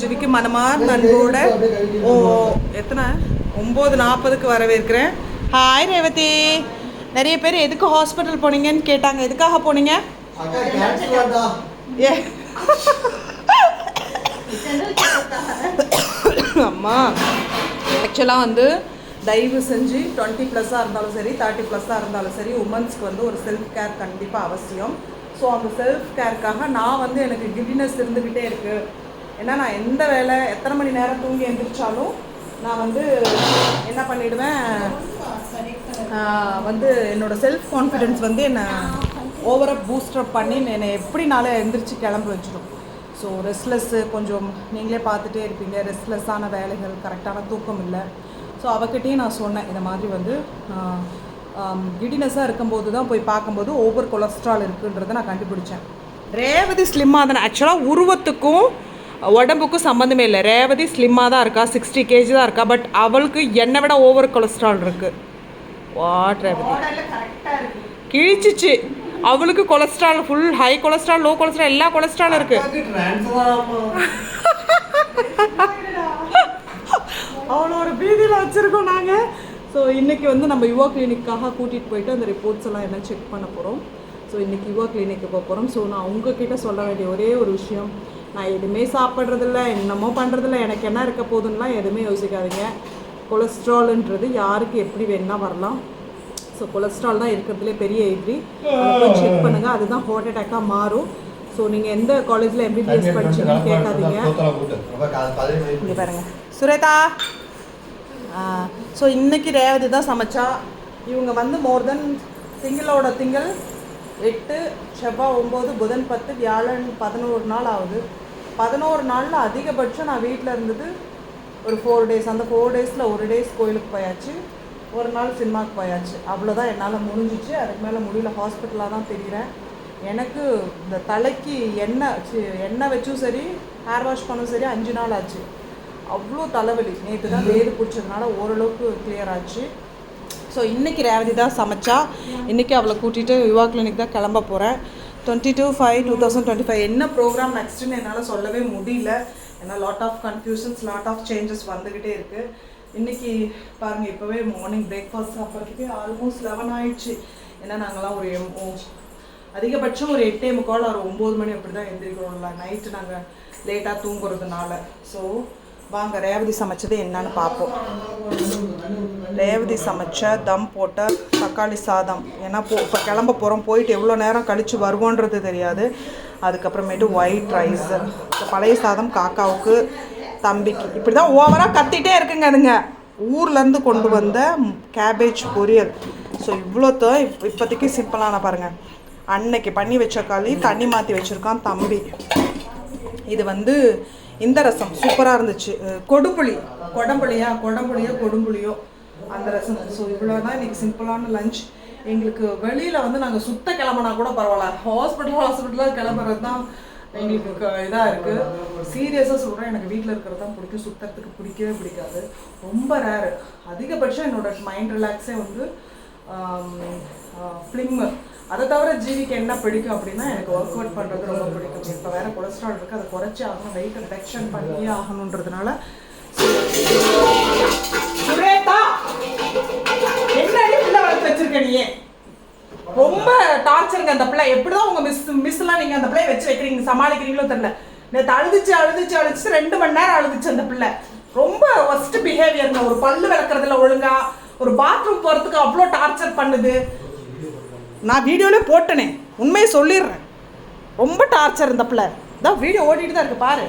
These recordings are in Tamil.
ஜிவிக்கு மனமார் நண்போட ஓ எத்தனை? ஒம்பது நாற்பதுக்கு வரவேற்கிறேன். ஹாய் ரேவதி. நிறைய பேர் எதுக்கு ஹாஸ்பிட்டல் போனீங்கன்னு கேட்டாங்க. எதுக்காக போனீங்க? ஏ. அம்மா ஆக்சுவலாக வந்து தயவு செஞ்சு டுவெண்ட்டி ப்ளஸ்ஸாக இருந்தாலும் சரி தேர்ட்டி ப்ளஸ்ஸாக இருந்தாலும் சரி உமன்ஸ்க்கு வந்து ஒரு செல்ஃப் கேர் கண்டிப்பாக அவசியம். ஸோ அந்த செல்ஃப் கேருக்காக நான் வந்து எனக்கு கிட்டினஸ் இருந்துக்கிட்டே இருக்குது ஏன்னா நான் எந்த வேலை எத்தனை மணி நேரம் தூங்கி எழுந்திரிச்சாலும் நான் வந்து என்ன பண்ணிடுவேன்? வந்து என்னோட செல்ஃப் கான்ஃபிடென்ஸ் வந்து என்னை ஓவராக பூஸ்டப் பண்ணி என்னை எப்படினாலும் எழுந்திரிச்சு கிளம்ப வச்சிடும். ஸோ ரெஸ்ட்லெஸ்ஸு கொஞ்சம் நீங்களே பார்த்துட்டே இருப்பீங்க. ரெஸ்ட்லெஸ்ஸான வேலைகள் கரெக்டான தூக்கம் இல்லை. ஸோ அவகிட்டையும் நான் சொன்னேன் இந்த மாதிரி வந்து கிடினஸாக இருக்கும்போது தான் போய் பார்க்கும்போது ஓவர் கொலஸ்ட்ரால் இருக்குன்றதை நான் கண்டுபிடிச்சேன். ரேவதி ஸ்லிம்மாக தானே. ஆக்சுவலாக உருவத்துக்கும் உடம்புக்கும் சம்மந்தமே இல்லை. ரேவதி ஸ்லிம்மாக தான் இருக்கா சிக்ஸ்டி கேஜி தான் இருக்கா பட் அவளுக்கு என்னை விட ஓவர் கொலஸ்ட்ரால் இருக்குது வாட் ரேவதி? கிழிச்சிச்சு. அவளுக்கு cholesterol full high cholesterol low cholesterol எல்லா கொலஸ்ட்ராலும் இருக்குது அவ்வளோ ஒரு பீதியில் வச்சுருக்கோம் நாங்கள் ஸோ இன்றைக்கி வந்து நம்ம யுவா கிளினிக்காக கூட்டிகிட்டு போயிட்டு அந்த ரிப்போர்ட்ஸ் எல்லாம் என்ன செக் பண்ண போகிறோம் ஸோ இன்றைக்கி யுவா கிளினிக்கு போக போகிறோம் ஸோ நான் உங்ககிட்ட சொல்ல வேண்டிய ஒரே ஒரு விஷயம் நான் எதுவுமே சாப்பிட்றதில்ல என்னமோ பண்ணுறதில்ல எனக்கு என்ன இருக்க போகுதுன்னெலாம் எதுவுமே யோசிக்காதீங்க. கொலஸ்ட்ரால்ன்றது யாருக்கு எப்படி வேணும்னா வரலாம். ஸோ கொலஸ்ட்ரால் தான் இருக்கிறதுலே பெரிய எதிரி செக் பண்ணுங்கள் அதுதான் ஹார்ட் அட்டாக்காக மாறும். ஸோ நீங்கள் எந்த காலேஜில் எம்பிபிஎஸ் படிச்சீங்கன்னு கேட்காதீங்க. இங்கே பாருங்க. சுரேதா! ஸோ இன்னைக்கு ரேவதி தான் சமைச்சா. இவங்க வந்து மோர் தென் திங்களோட திங்கள் எட்டு செவ்வாய் ஒம்பது புதன் பத்து வியாழன் பதினோரு நாள் ஆகுது. பதினோரு நாளில் அதிகபட்சம் நான் வீட்டில் இருந்தது ஒரு ஃபோர் டேஸ் அந்த ஃபோர் டேஸில் ஒரு டேஸ் கோயிலுக்கு போயாச்சு. ஒரு நாள் சினிமாவுக்கு போயாச்சு. அவ்வளோதான் என்னால் முடிஞ்சிச்சு. அதுக்கு மேலே முடியல. ஹாஸ்பிட்டலாக தான் தெரிகிறேன் எனக்கு இந்த தலைக்கு எண்ணெய் எண்ணெய் வச்சும் சரி ஹேர் வாஷ் பண்ணவும் சரி அஞ்சு நாள் ஆச்சு. அவ்வளோ தலைவலி. நேற்று தான் வேது பிடிச்சதுனால ஓரளவுக்கு கிளியர் ஆச்சு. ஸோ இன்றைக்கி ரேவதி தான் சமைச்சா. இன்றைக்கி அவளை கூட்டிகிட்டு யுவா கிளினிக் தான் கிளம்ப போகிறேன் twenty two five two thousand twenty five என்ன ப்ரோக்ராம் நெக்ஸ்ட்டுன்னு என்னால் சொல்லவே முடியல. ஏன்னா lot of confusions lot of changes வந்துக்கிட்டே இருக்குது இன்றைக்கி பாருங்கள் இப்போவே மார்னிங் பிரேக்ஃபாஸ்ட் சாப்பிட்றதுக்கே ஆல்மோஸ்ட் லெவன் ஆயிடுச்சு. ஏன்னா நாங்களாம் ஒரு எம் ஓ அதிகபட்சம் ஒரு எட்டே முக்கால் ஒரு ஒம்பது மணி அப்படி தான் எழுந்திரிக்கிறோம்ல நைட்டு நாங்கள் லேட்டாக தூங்குறதுனால. ஸோ வாங்க ரேவதி சமைச்சது என்னன்னு பார்ப்போம். ரேவதி சமைச்ச தம் போட்ட தக்காளி சாதம். ஏன்னா போ இப்போ கிளம்ப போகிறோம் போயிட்டு எவ்வளோ நேரம் கழித்து வருவோன்றது தெரியாது. அதுக்கப்புறமேட்டு ஒயிட் ரைஸ் பழைய சாதம் காக்காவுக்கு தம்பிக்கு. இப்படி தான் ஓவராக கத்திட்டே இருக்குங்க அதுங்க. ஊர்லேருந்து கொண்டு வந்த கேபேஜ் பொரியல். ஸோ இவ்வளோத்த இப் இப்போதைக்கு சிம்பிளான பாருங்கள் அன்னைக்கு பண்ணி வச்ச களி தண்ணி மாற்றி வச்சுருக்கான் தம்பி. இது வந்து இந்த ரசம் சூப்பராக இருந்துச்சு. கொடும்புளி. கொடுப்புளி கொடம்புளியா? கொடம்புளியோ கொடும்புளியோ? அந்த ரசம். ஸோ இவ்வளோ தான் இன்றைக்கி சிம்பிளான லஞ்ச் எங்களுக்கு வெளியில் வந்து நாங்கள் சுத்த கிளம்புனா கூட பரவாயில்ல. ஹாஸ்பிட்டல் ஹாஸ்பிட்டலாக கிளம்புறது தான் எங்களுக்கு இதாக இருக்குது சீரியஸாக சொல்கிறேன் எனக்கு வீட்டில் இருக்கிறது தான் பிடிக்கும். சுத்தத்துக்கு பிடிக்கவே பிடிக்காது. ரொம்ப ரேரு அதிகபட்சம் என்னோட மைண்ட் ரிலாக்ஸே வந்து ஃபிலிம்மு அதை தவிர ஜீவிக்கு என்ன பிடிக்கும் அப்படின்னா எனக்கு ஒர்க் அவுட் பண்ணுறது ரொம்ப பிடிக்கும். இப்போ வேறு கொலஸ்ட்ரால் இருக்குது அதை குறைச்சி ஆகணும் வெயிட் ரிடக்ஷன் பண்ணியே ஆகணுன்றதுனால. சுரேதா வளர்த்து வச்சிருக்க ரொம்ப டார்ச்சருங்க அந்த பிள்ளை. எப்படிதான் உங்க மிஸ் மிஸ்லாம் நீங்க அந்த பிள்ளைய வச்சு வைக்கிறீங்க சமாளிக்கிறீங்களோ தெரியல. நேற்று அழுதுச்சு அழுதுச்சு அழுதுச்சு ரெண்டு மணி நேரம் அழுதுச்சு அந்த பிள்ளை. ரொம்ப ஒஸ்ட் பிஹேவியருங்க ஒரு பல்லு விளக்குறதுல ஒழுங்கா ஒரு பாத்ரூம் போகிறதுக்கு அவ்வளோ டார்ச்சர் பண்ணுது. நான் வீடியோவில் போட்டனே. உண்மையை சொல்லிடுறேன். ரொம்ப டார்ச்சர் இந்த பிள்ளை. இதான் வீடியோ ஓடிட்டு தான் இருக்குது பாரு.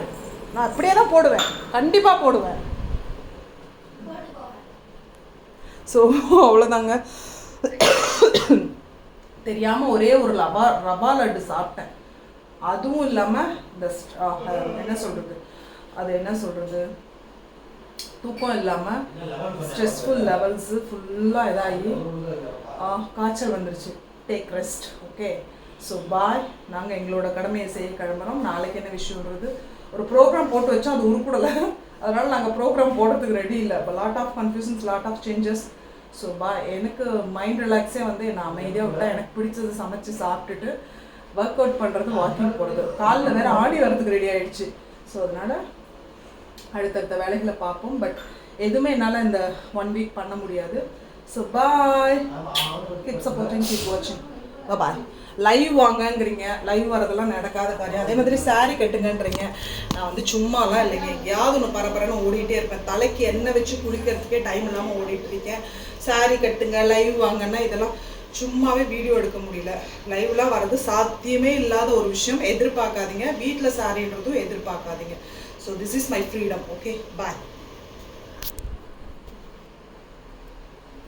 நான் அப்படியே தான் போடுவேன். கண்டிப்பாக போடுவேன். ஸோ அவ்வளோதாங்க தெரியாமல் ஒரே ஒரு லபா ரவா லட்டு சாப்பிட்டேன். அதுவும் இல்லாமல் இந்த என்ன சொல்கிறது அது என்ன சொல்கிறது தூக்கம் இல்லாமல் ஸ்ட்ரெஸ்ஃபுல் லெவல்ஸு ஃபுல்லாக இதாகி காய்ச்சல் வந்துருச்சு. Take rest okay so bye நாங்கள் எங்களோட கடமையை செய்ய கிளம்புறோம். நாளைக்கு என்ன விஷயம்ன்றது ஒரு ப்ரோக்ராம் போட்டு வச்சோம் அது உருப்படலை. அதனால் நாங்கள் ப்ரோக்ராம் போடுறதுக்கு ரெடி இல்லை. இப்போ lot of confusions lot of changes so பா எனக்கு மைண்ட் ரிலாக்ஸே வந்து நான் அமைதியாக விட்டால் எனக்கு பிடிச்சது சமைச்சு சாப்பிட்டுட்டு ஒர்க் அவுட் பண்ணுறது வாக்கிங் போகிறது காலில் வேறு ஆடி வரதுக்கு ரெடி ஆகிடுச்சு ஸோ அதனால் அடுத்தடுத்த வேலைகளை பார்ப்போம். பட் எதுவுமே என்னால் இந்த ஒன் வீக் பண்ண முடியாது. So bye keep supporting keep வாட்சிங் பாய் லைவ் வாங்கங்கிறீங்க. லைவ் வரதெல்லாம் நடக்காத காரியம். அதே மாதிரி சாரி கட்டுங்கன்றீங்க. நான் வந்து சும்மாலாம் இல்லைங்க. எங்கேயாவது ஒன்று பரபரன்னு ஓடிட்டே இருப்பேன். தலைக்கு எண்ணெய் வச்சு குளிக்கிறதுக்கே டைம் இல்லாமல் ஓடிட்டு இருக்கேன். சாரி கட்டுங்க லைவ் வாங்கன்னா இதெல்லாம் சும்மாவே வீடியோ எடுக்க முடியல. லைவ்லாம் வர்றது சாத்தியமே இல்லாத ஒரு விஷயம். எதிர்பார்க்காதீங்க. வீட்டில் சாரின்றதும் எதிர்பார்க்காதீங்க. So this is my freedom okay bye